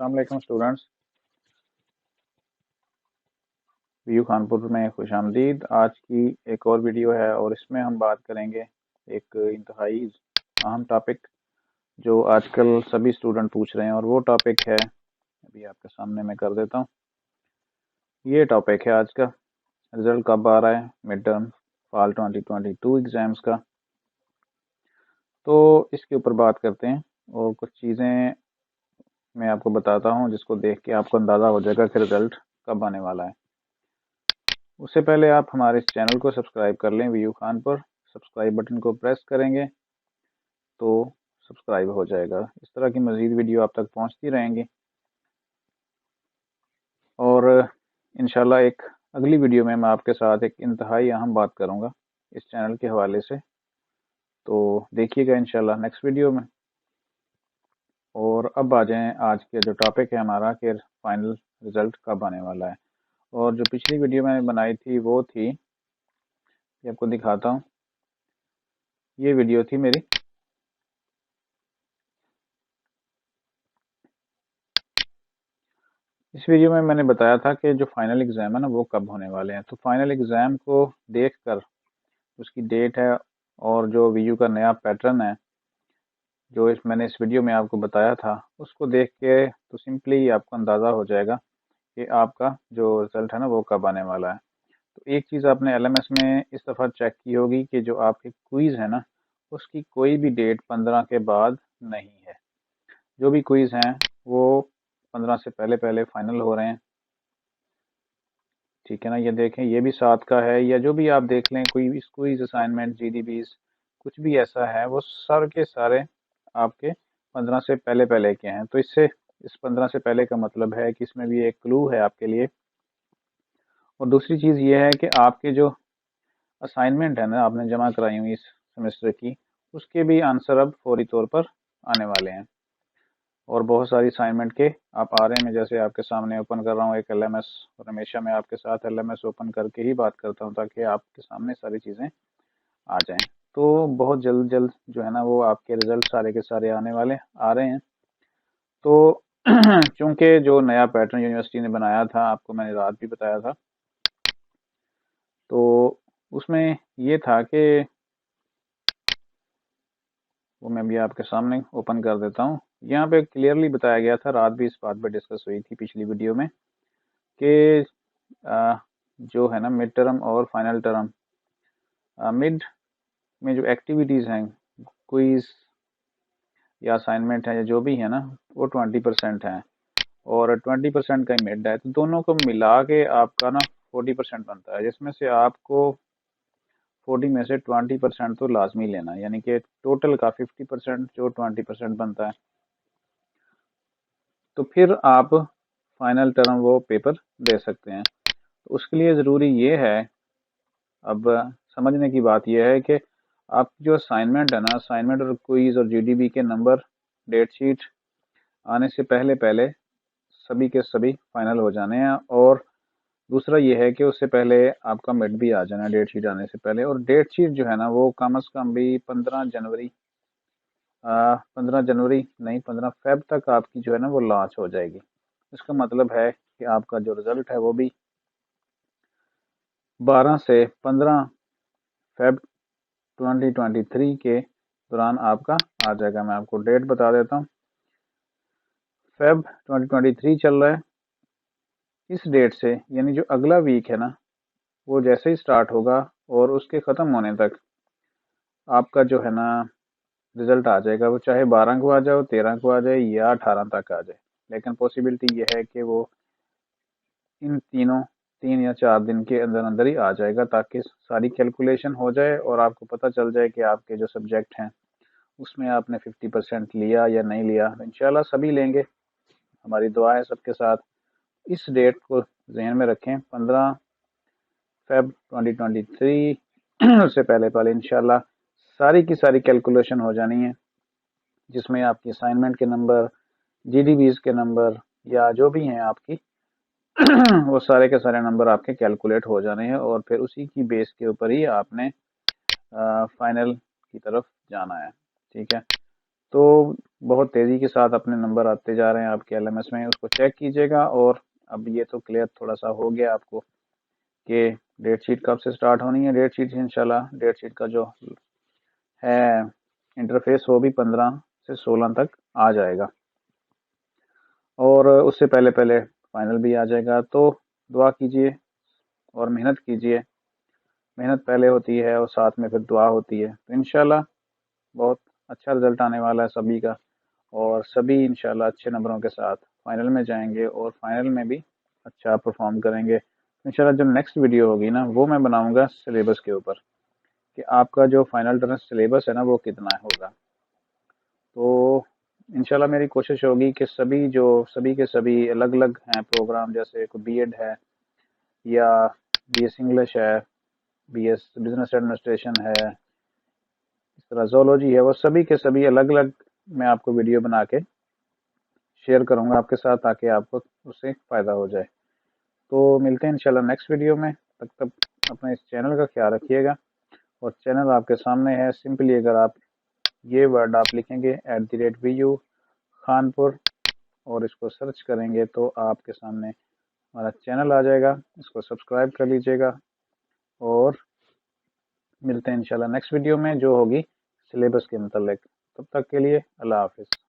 अस्सलाम students view Khanpur में खुश आमदीद। आज की एक और वीडियो है और इसमें हम बात करेंगे एक इंतहाई अहम टॉपिक जो आजकल सभी स्टूडेंट पूछ रहे हैं और वो टॉपिक है, अभी आपके सामने मैं कर देता हूँ। ये टॉपिक है आज का। रिज़ल्ट कब आ रहा है? मिड टर्म फॉल 2022 एग्ज़ाम्स का। तो इसके ऊपर बात करते हैं और कुछ चीज़ें मैं आपको बताता हूँ, जिसको देख के आपको अंदाज़ा हो जाएगा कि रिज़ल्ट कब आने वाला है। उससे पहले आप हमारे इस चैनल को सब्सक्राइब कर लें वीयू खान पर। सब्सक्राइब बटन को प्रेस करेंगे तो सब्सक्राइब हो जाएगा। इस तरह की मज़ीद वीडियो आप तक पहुँचती रहेंगी। और इन एक अगली वीडियो में मैं आपके साथ एक इंतहाई अहम बात करूँगा इस चैनल के हवाले से। तो देखिएगा इंशाल्लाह नेक्स्ट वीडियो में। और अब आ जाएँ आज के जो टॉपिक है हमारा कि फाइनल रिज़ल्ट कब आने वाला है। और जो पिछली वीडियो मैंने बनाई थी वो थी, ये आपको दिखाता हूँ। ये वीडियो थी मेरी। इस वीडियो में मैंने बताया था कि जो फाइनल एग्ज़ाम है ना, वो कब होने वाले हैं। तो फाइनल एग्ज़ाम को देखकर, उसकी डेट है और जो वीडियो का नया पैटर्न है जो इस मैंने इस वीडियो में आपको बताया था, उसको देख के तो सिंपली आपको अंदाज़ा हो जाएगा कि आपका जो रिज़ल्ट है ना, वो कब आने वाला है। तो एक चीज़ आपने एलएमएस में इस दफ़ा चेक की होगी कि जो आपकी क्विज़ है ना, उसकी कोई भी डेट पंद्रह के बाद नहीं है। जो भी क्विज़ हैं, वो पंद्रह से पहले पहले फाइनल हो रहे हैं। ठीक है ना, ये देखें, ये भी सात का है, या जो भी आप देख लें, कोई भी क्विज़ असाइनमेंट जी कुछ भी ऐसा है, वो सर के सारे आपके पंद्रह से पहले पहले के हैं। तो इससे, इस पंद्रह से पहले का मतलब है कि इसमें भी एक क्लू है आपके लिए। और दूसरी चीज़ ये है कि आपके जो असाइनमेंट है ना, आपने जमा कराई हुई इस सेमेस्टर की, उसके भी आंसर अब फौरी तौर पर आने वाले हैं। और बहुत सारी असाइनमेंट के आप आ रहे हैं। जैसे आपके सामने ओपन कर रहा हूँ एक एलएमएस और हमेशा मैं आपके साथ एलएमएस ओपन करके ही बात करता हूँ ताकि आपके सामने सारी चीज़ें आ जाएँ। तो बहुत जल्द जल्द जो है ना वो आपके रिज़ल्ट सारे के सारे आने वाले आ रहे हैं। तो चूँकि जो नया पैटर्न यूनिवर्सिटी ने बनाया था, आपको मैंने रात भी बताया था तो उसमें ये था कि वो मैं भी आपके सामने ओपन कर देता हूँ। यहाँ पे क्लियरली बताया गया था, रात भी इस बात पे डिस्कस हुई थी पिछली वीडियो में कि जो है ना मिड टर्म और फाइनल टर्म मिड में जो एक्टिविटीज़ हैं क्विज़ या असाइनमेंट है या जो भी है ना, वो ट्वेंटी परसेंट है। और ट्वेंटी परसेंट का ही मिड है तो दोनों को मिला के आपका ना फोर्टी परसेंट बनता है, जिसमें से आपको फोर्टी में से ट्वेंटी परसेंट तो लाजमी लेना यानी कि टोटल का फिफ्टी परसेंट जो ट्वेंटी परसेंट बनता है। तो फिर आप फाइनल टर्म वो पेपर दे सकते हैं। तो उसके लिए ज़रूरी ये है, अब समझने की बात यह है कि आप जो असाइनमेंट है ना असाइनमेंट और क्विज और जीडीबी के नंबर डेट शीट आने से पहले पहले सभी के सभी फाइनल हो जाने हैं और दूसरा ये है कि उससे पहले आपका मिड भी आ जाना है डेट शीट आने से पहले और डेट शीट जो है ना, वो कम अज़ कम भी पंद्रह जनवरी पंद्रह जनवरी नहीं, पंद्रह फेब तक आपकी जो है ना, वो लॉन्च हो जाएगी। इसका मतलब है कि आपका जो रिज़ल्ट है वो भी बारह से पंद्रह फेब 2023 के दौरान आपका आ जाएगा। मैं आपको डेट बता देता हूँ। फेब 2023 चल रहा है। इस डेट से, यानी जो अगला वीक है ना, वो जैसे ही स्टार्ट होगा और उसके ख़त्म होने तक आपका जो है ना रिज़ल्ट आ जाएगा। वो चाहे बारह को आ जाए, तेरह को आ जाए या अठारह तक आ जाए। लेकिन पॉसिबिलिटी ये है कि वो इन तीनों तीन या चार दिन के अंदर अंदर ही आ जाएगा ताकि सारी कैलकुलेशन हो जाए और आपको पता चल जाए कि आपके जो सब्जेक्ट हैं, उसमें आपने फिफ्टी परसेंट लिया या नहीं लिया। इंशाल्लाह सभी लेंगे। हमारी दुआ है सबके साथ। इस डेट को जहन में रखें। पंद्रह फेब 2023 से पहले पहले इंशाल्लाह सारी की सारी कैलकुलेशन हो जानी है, जिसमें आपकी असाइनमेंट के नंबर जी के नंबर या जो भी हैं आपकी। वो सारे के सारे नंबर आपके कैलकुलेट हो जाने हैं और फिर उसी की बेस के ऊपर ही आपने फाइनल की तरफ़ जाना है, ठीक है? तो बहुत तेज़ी के साथ अपने नंबर आते जा रहे हैं आपके एलएमएस में, उसको चेक कीजिएगा और अब ये तो क्लियर थोड़ा सा हो गया आपको कि डेट शीट कब से स्टार्ट होनी है। डेट शीट इंशाल्लाह डेट शीट का जो है इंटरफेस वो भी पंद्रह से सोलह तक आ जाएगा। और उससे पहले पहले फाइनल भी आ जाएगा। तो दुआ कीजिए और मेहनत कीजिए। मेहनत पहले होती है और साथ में फिर दुआ होती है। तो इन बहुत अच्छा रिज़ल्ट आने वाला है सभी का और सभी इन अच्छे नंबरों के साथ फाइनल में जाएँगे और फाइनल में भी अच्छा परफॉर्म करेंगे। इंशाल्लाह जो नेक्स्ट वीडियो होगी ना, वो मैं बनाऊँगा सिलेबस के ऊपर कि आपका जो फाइनल टर्न सिलेबस है ना, वो कितना होगा। तो इंशाल्लाह मेरी कोशिश होगी कि सभी जो, सभी के सभी अलग अलग हैं प्रोग्राम, जैसे कोई बी एड है, या बी एस इंग्लिश है बी एस बिज़नेस एडमिनिस्ट्रेशन है, इस तरह जोलॉजी है, वो सभी के सभी अलग अलग मैं आपको वीडियो बना के शेयर करूँगा आपके साथ ताकि आपको उससे फ़ायदा हो जाए। तो मिलते हैं इंशाल्लाह नेक्स्ट वीडियो में, तब तक अपने इस चैनल का ख्याल रखिएगा। और चैनल आपके सामने है सिंपली अगर आप ये वर्ड आप लिखेंगे at the rate V U Khanpur और इसको सर्च करेंगे तो आपके सामने हमारा चैनल आ जाएगा। इसको सब्सक्राइब कर लीजिएगा और मिलते हैं इंशाल्लाह नेक्स्ट वीडियो में जो होगी सिलेबस के मतलब तब तक के लिए अल्लाह हाफिज़।